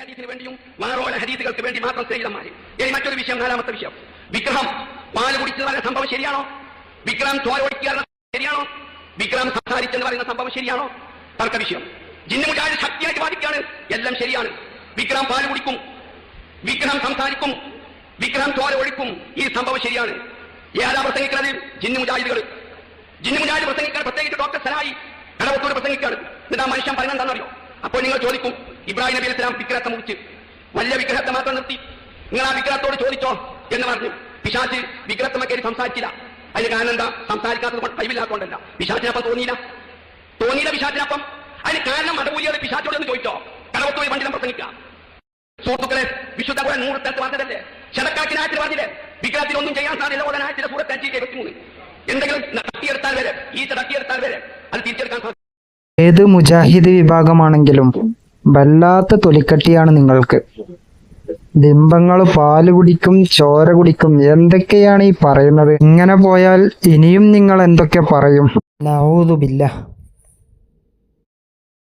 ഹദീസിന് വേണ്ടിയും വേറോല ഹരീതികൾക്ക് വേണ്ടി മാത്രം സ്നേഹിതന്മാര് ഇനി മറ്റൊരു വിഷയം നാലാമത്തെ വിഷയം. വിഗ്രഹം പാൽ കുടിച്ചെന്ന് പറയുന്ന സംഭവം ശരിയാണോ? വിക്രം ഒഴിക്കുക ശരിയാണോ? വിക്രം സംസാരിച്ചെന്ന് പറയുന്ന സംഭവം ശരിയാണോ? തർക്ക വിഷയം. ജിന്നുമുജാഹിദ് ശക്തിയായിട്ട് വാദിക്കുകയാണ്. എല്ലാം ശരിയാണ്. വിക്രം പാൽ കുടിക്കും. വിഗ്രഹം സംസാരിക്കും. വിഗ്രഹം ചോര ഒഴിക്കും. ഈ സംഭവം ശരിയാണ്. ഏതാ പ്രസംഗിക്കുന്നത്? ജിന്നു മുജാഹിദുകൾ. ജിന്നു മുജാഹിദ് പ്രസംഗിക്കാൻ പ്രത്യേകിച്ച് ഡോക്ടർ സലായി കടവത്തോട് പ്രസംഗിക്കാണ് എന്നിട്ട് ആ മനുഷ്യൻ എന്താണെന്നറിയോ? അപ്പോൾ നിങ്ങൾ ചോദിക്കും. ഇബ്രാഹിം നബി അലിസ്ലാം വിഗ്രഹത്തെ മുറിച്ച് വലിയ വിഗ്രഹത്തെ മാത്രം നിർത്തി. നിങ്ങൾ ആ വിഗ്രഹത്തോട് ചോദിച്ചോ എന്ന് പറഞ്ഞു. പിശാച്ച് വിഗ്രഹത്തെ കയറി സംസാരിച്ചില്ല. അതിന് കാരണം എന്താ? സംസാരിക്കാത്തത് കൊണ്ട് കഴിവില്ലാത്തതുകൊണ്ടല്ല. പിശാച്ചിനപ്പം തോന്നിയില്ല. തോന്നിയില്ല പിശാച്ചിനപ്പം അതിന് കാരണം മടവൂലിയോട് പിശാച്ചോട് എന്ന് ചോദിച്ചോ. കടവത്തൂർ പണ്ഡിതം പ്രസംഗിക്കാം. സുഹൃത്തുക്കളെ വിശുദ്ധ കൂടെ നൂറ് സ്ഥലത്ത് പറഞ്ഞതല്ലേ? ശതക്കാക്കിനായത്തിൽ പറഞ്ഞില്ലേ? വിഗ്രഹത്തിൽ ഒന്നും ചെയ്യാൻ സാധ്യത ആയിട്ട് സൂറത്ത് അഞ്ചിക്ക് വെച്ചുമൂന്ന് എന്തെങ്കിലും തട്ടിയെടുത്താൽ വരെ ഈ തട്ടിയെടുത്താൽ വരെ അത് തിരിച്ചെടുക്കാൻ സാധിക്കും ഏത് മുജാഹിദ് വിഭാഗമാണെങ്കിലും വല്ലാത്ത തൊലിക്കട്ടിയാണ് നിങ്ങൾക്ക്. ബിംബങ്ങൾ പാൽ കുടിക്കും ചോര കുടിക്കും. എന്തൊക്കെയാണ് ഈ പറയുന്നത്? ഇങ്ങനെ പോയാൽ ഇനിയും നിങ്ങൾ എന്തൊക്കെ പറയും? നൗദുബില്ല